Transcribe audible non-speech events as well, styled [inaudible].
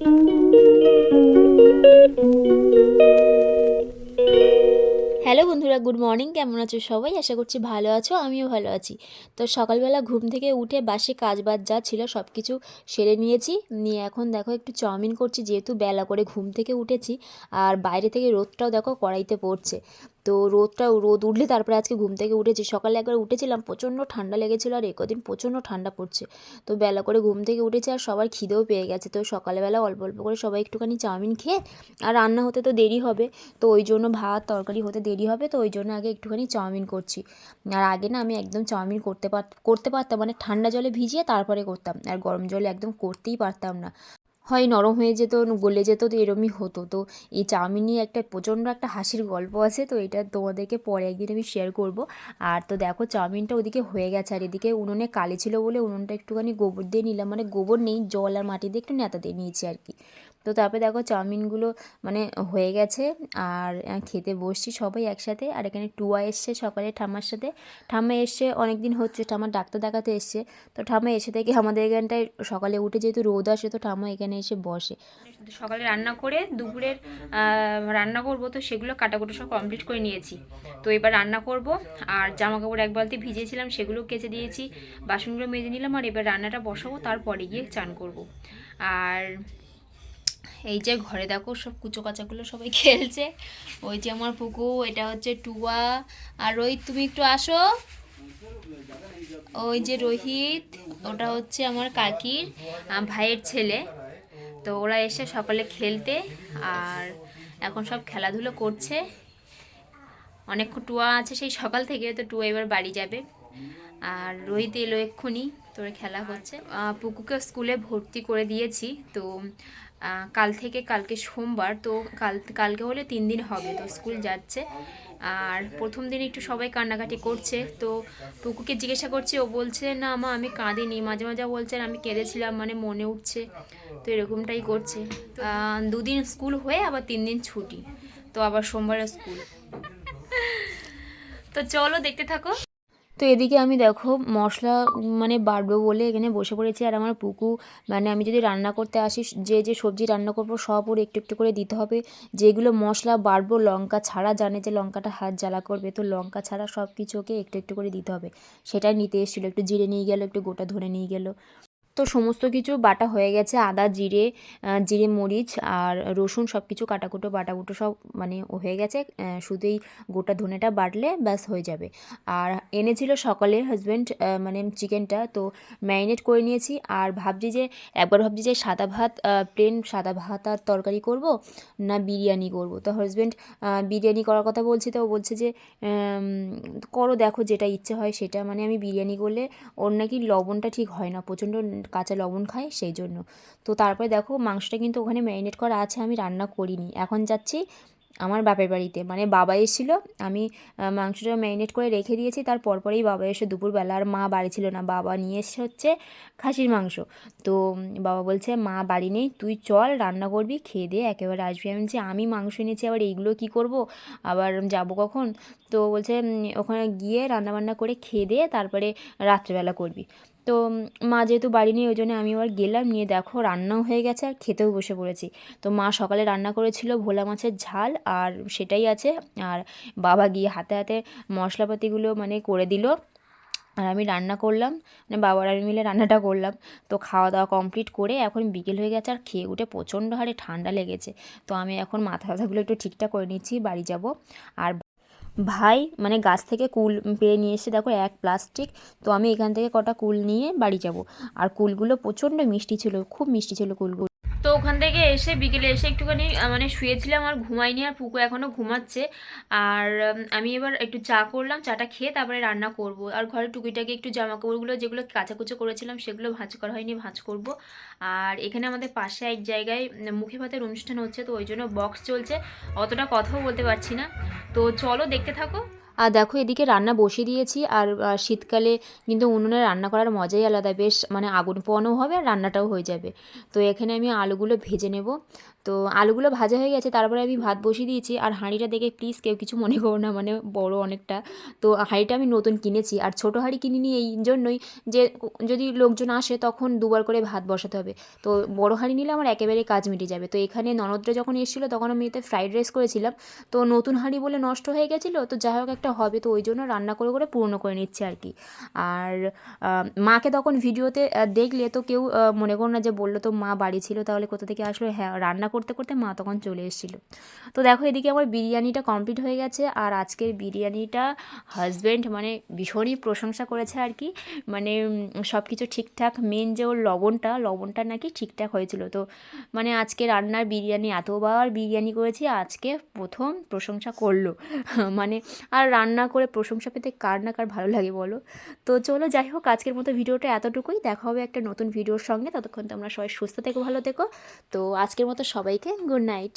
Hello বন্ধুরা, good morning. কেমন আছো সবাই? আশা করছি ভালো আছো, আমিও ভালো আছি। তো সকালবেলা ঘুম থেকে উঠে বাসে কাজ বাজ যা ছিল সব কিছু সেরে নিয়েছি। নিয়ে এখন দেখো একটু চাউমিন করছি, যেহেতু বেলা করে ঘুম থেকে উঠেছি, আর বাইরে থেকে রোদটাও দেখো কড়াইতে পড়ছে। তো রোদটা, রোদ উঠলে তারপরে আজকে ঘুম থেকে উঠেছি। সকালে একবার উঠেছিলাম, প্রচণ্ড ঠান্ডা লেগেছিলো আর একদিন প্রচণ্ড ঠান্ডা পড়ছে। তো বেলা করে ঘুম থেকে উঠেছে আর সবার খিদেও পেয়ে গেছে। তো সকালবেলা অল্প অল্প করে সবাই একটুখানি চাউমিন খেয়ে আর রান্না হতে তো দেরি হবে। তো ওই জন্য ভাত, তরকারি হতে দেরি হবে। তো ওই জন্য আগে একটুখানি চাউমিন করছি। আর আগে না আমি একদম চাউমিন করতে পার, করতে পারতাম। মানে ঠান্ডা জলে ভিজিয়ে তারপরে করতাম। আর গরম জলে একদম করতেই পারতাম না। হয় নরম হয়ে যেত গলে যেত, তো এরমই হতো। তো এই চাউমিন নিয়ে একটা প্রচণ্ড একটা হাসির গল্প আছে, তো এটা তোমাদেরকে পরে একদিন আমি শেয়ার করব। আর তো দেখো, চাউমিনটা ওদিকে হয়ে গেছে, আর এদিকে উনুনে কালি ছিল বলে উনুনটা একটুখানি গোবর দিয়ে নিলাম। মানে গোবর নেই, জল আর মাটি দিয়ে একটু নেতা দিয়ে নিয়েছি আর কি। তো তারপরে দেখো চাউমিনগুলো মানে হয়ে গেছে। আর খেতে বসছি সবাই একসাথে। আর এখানে টুয়া এসছে সকালে ঠাম্মার সাথে। ঠাম্মা এসছে অনেক দিন হচ্ছে ঠাম্মার ডাক্তার দেখাতে এসছে। তো ঠাম্মা এসে থেকে আমাদের এখানটায় সকালে উঠে যেহেতু রোদ আসে, তো ঠাম্মা এখানে এসে বসে। সকালে রান্না করে দুপুরের রান্না করব তো সেগুলো কাটাকুটো সব কমপ্লিট করে নিয়েছি। তো এবার রান্না করব। আর জামা কাপড় এক বালতি ভিজিয়েছিলাম সেগুলো কেচে দিয়েছি, বাসনগুলো মেজে নিলাম, আর এবার রান্নাটা বসাবো, তারপরে গিয়ে চান করব। আর এই যে ঘরে দেখো সব কুচো কাচাগুলো সবাই [laughs] খেলছে। ওই যে আমার পুকু, এটা হচ্ছে টুয়া। আর রোহিত, তুমি একটু আসো। ওই যে রোহিত, ওটা হচ্ছে আমার কাকির ভাইয়ের ছেলে। তো ওরা এসে সকালে খেলতে, আর এখন সব খেলাধুলো করছে। অনেকক্ষণ টুয়া আছে সেই সকাল থেকে, তো টুয়া এবার বাড়ি যাবে। আর রোহিত এলো এক্ষুনি, তোর খেলা হচ্ছে। পুকুকে স্কুলে ভর্তি করে দিয়েছি, তো কাল থেকে কালকে সোমবার, তো কাল, কালকে হলে তিন দিন হবে, তো স্কুল যাচ্ছে। আর প্রথম দিন একটু সবাই কান্নাকাটি করছে, তো টুকুকে জিজ্ঞাসা করছে, ও বলছে, না মা, আমি কাঁদিনি। মাঝে মাঝে বলছেন আমি কেঁদেছিলাম মানে মনে উঠছে। তো এরকমটাই করছে। দুদিন স্কুল হয়ে আবার তিন দিন ছুটি, তো আবার সোমবারে স্কুল। তো চলো দেখতে থাকো। তো এদিকে আমি দেখো মশলা মানে বাড়বো বলে এখানে বসে পড়েছি। আর আমার পুকু মানে আমি যদি রান্না করতে আসি, যে যে সবজি রান্না করব সব ওর একটু একটু করে দিতে হবে। যেগুলো মশলা বাড়বো, লঙ্কা ছাড়া জানে যে লঙ্কাটা হাত জ্বালা করবে। তো লঙ্কা ছাড়া সব কিছুকে একটু একটু করে দিতে হবে। সেটাই নিতে এসেছিল। একটু জিরে নিয়ে গেলো, একটু গোটা ধরে নিয়ে গেলো। তো সমস্ত কিছু বাটা হয়ে গেছে, আদা, জিরে জিরে মরিচ আর রসুন সব কিছু কাটাকুটো, বাটাকুটো সব মানে হয়ে গেছে। শুধু এই গোটা ধনেটা বাটলে ব্যাস হয়ে যাবে। আর এনেছিল সকালে হাজব্যান্ড মানে চিকেনটা তো ম্যারিনেট করে নিয়েছি। আর ভাবছি যে একবার ভাবছি যে সাদা ভাত প্লেন সাদা ভাত আর তরকারি করব না বিরিয়ানি করব। তো হাজব্যান্ড বিরিয়ানি করার কথা বলছি তো বলছে যে করো দেখো যেটা ইচ্ছে হয় সেটা। মানে আমি বিরিয়ানি করলে ওর নাকি লবণটা ঠিক হয় না, প্রচণ্ড কাঁচা লবণ খায় সেই জন্য। তো তারপরে দেখো মাংসটা কিন্তু ওখানে ম্যারিনেট করা আছে, আমি রান্না করিনি। এখন যাচ্ছি আমার বাপের বাড়িতে। মানে বাবা এসেছিল, আমি মাংসটা ম্যারিনেট করে রেখে দিয়েছি। তার পরপরেই বাবা এসে দুপুরবেলা আর মা বাড়ি ছিল না। বাবা নিয়ে এসে হচ্ছে খাসির মাংস। তো বাবা বলছে, মা, বাড়ি নেই, তুই চল, রান্না করবি, খেয়ে দিয়ে একেবারে আসবি। আমি বলছি, আমি মাংস এনেছি, আবার এইগুলো কী করব? আবার যাব কখন? তো বলছে ওখানে গিয়ে রান্নাবান্না করে খেয়ে দিয়ে তারপরে রাত্রেবেলা করবি। তো মা যেহেতু বাড়ি নেই, ওই জন্য আমি আবার গেলাম, নিয়ে দেখো রান্নাও হয়ে গেছে আর খেতেও বসে পড়েছি। তো মা সকালে রান্না করেছিল ভোলা মাছের ঝাল আর সেটাই আছে। আর বাবা গিয়ে হাতে হাতে মশলাপাতিগুলো মানে করে দিল আর আমি রান্না করলাম। মানে বাবার আমি মিলে রান্নাটা করলাম। তো খাওয়া দাওয়া কমপ্লিট করে এখন বিকেল হয়ে গেছে আর খেয়ে উঠে প্রচণ্ড হারে ঠান্ডা লেগেছে। তো আমি এখন মাথা ব্যথাগুলো একটু ঠিকঠাক করে নিচ্ছি, বাড়ি যাব। আর ভাই মানে গাছ থেকে কুল পেয়ে নিয়ে এসে দেখো এক প্লাস্টিক, তো আমি এখান থেকে কটা কুল নিয়ে বাড়ি যাব। আর কুলগুলো প্রচণ্ড মিষ্টি ছিল, খুব মিষ্টি ছিল কুলগুলো। তো ওখান থেকে এসে বিকেলে এসে একটুখানি মানে শুয়েছিলাম আর ঘুমাইনি আর পুকু এখনও ঘুমাচ্ছে। আর আমি এবার একটু চা করলাম, চাটা খেয়ে তারপরে রান্না করব। আর ঘরে টুকিটাকি একটু জামা কাপড়গুলো যেগুলো কাচাকুচো করেছিলাম সেগুলো ভাঁজ করা হয়নি, ভাঁজ করব। আর এখানে আমাদের পাশে এক জায়গায় মুখে ভাতের অনুষ্ঠান হচ্ছে, তো ওই জন্য বক্স চলছে। অতটা কথাও বলতে পারছি না। তো চলো দেখতে থাকো। আর দেখো এদিকে রান্না বসিয়ে দিয়েছি আর শীতকালে কিন্তু উনুনে রান্না করার মজাই আলাদা। বেশ মানে আগুন পোয়ানো হবে আর রান্নাটাও হয়ে যাবে। তো এখানে আমি আলুগুলো ভেজে নেব। তো আলুগুলো ভাজা হয়ে গেছে, তারপরে আমি ভাত বসিয়ে দিয়েছি। আর হাঁড়িটা দেখে প্লিজ কেউ কিছু মনে করো না মানে বড় অনেকটা। তো হাঁড়িটা আমি নতুন কিনেছি আর ছোটো হাঁড়ি কিনিনি এই জন্যই যে, যদি লোকজন আসে তখন দুবার করে ভাত বসাতে হবে। তো বড় হাঁড়ি নিলে আমার একেবারে কাজ মিটে যাবে। তো এখানে ননদরা যখন এসেছিল তখন আমি এতে ফ্রাইড রাইস করেছিলাম। তো নতুন হাঁড়ি বলে নষ্ট হয়ে গেছিল। তো যাই হোক একটা হবে, তো ওই জন্য রান্না করে করে পূর্ণ করে নিচ্ছে আর কি। আর মাকে তখন ভিডিওতে দেখলে তো কেউ মনে করো না যে বলল, তো মা বাড়ি ছিল, তাহলে কোথা থেকে আসলো? হ্যাঁ রান্না করতে করতে মা তখন চলে এসেছিল। তো দেখো এদিকে আমার বিরিয়ানিটা কমপ্লিট হয়ে গেছে, আর আজকের বিরিয়ানিটা হাজব্যান্ড মানে ভীষণই প্রশংসা করেছে আর কি। মানে সব কিছু ঠিকঠাক মেন যে ওর লবণটা লবণটা নাকি ঠিকঠাক হয়েছিল। তো মানে আজকে রান্নার বিরিয়ানি, এতবার বিরিয়ানি করেছি, আজকে প্রথম প্রশংসা করল। [laughs] মানে আর রান্না করে প্রশংসা পেতে কার না কার ভালো লাগে বলো। তো চলো যাই হোক, আজকের মতো ভিডিওটা এতটুকুই। দেখা হবে একটা নতুন ভিডিওর সঙ্গে। ততক্ষণ তোমরা সবাই সুস্থ থেকো, ভালো থেকো। তো আজকের মতো সবাইকে গুড নাইট।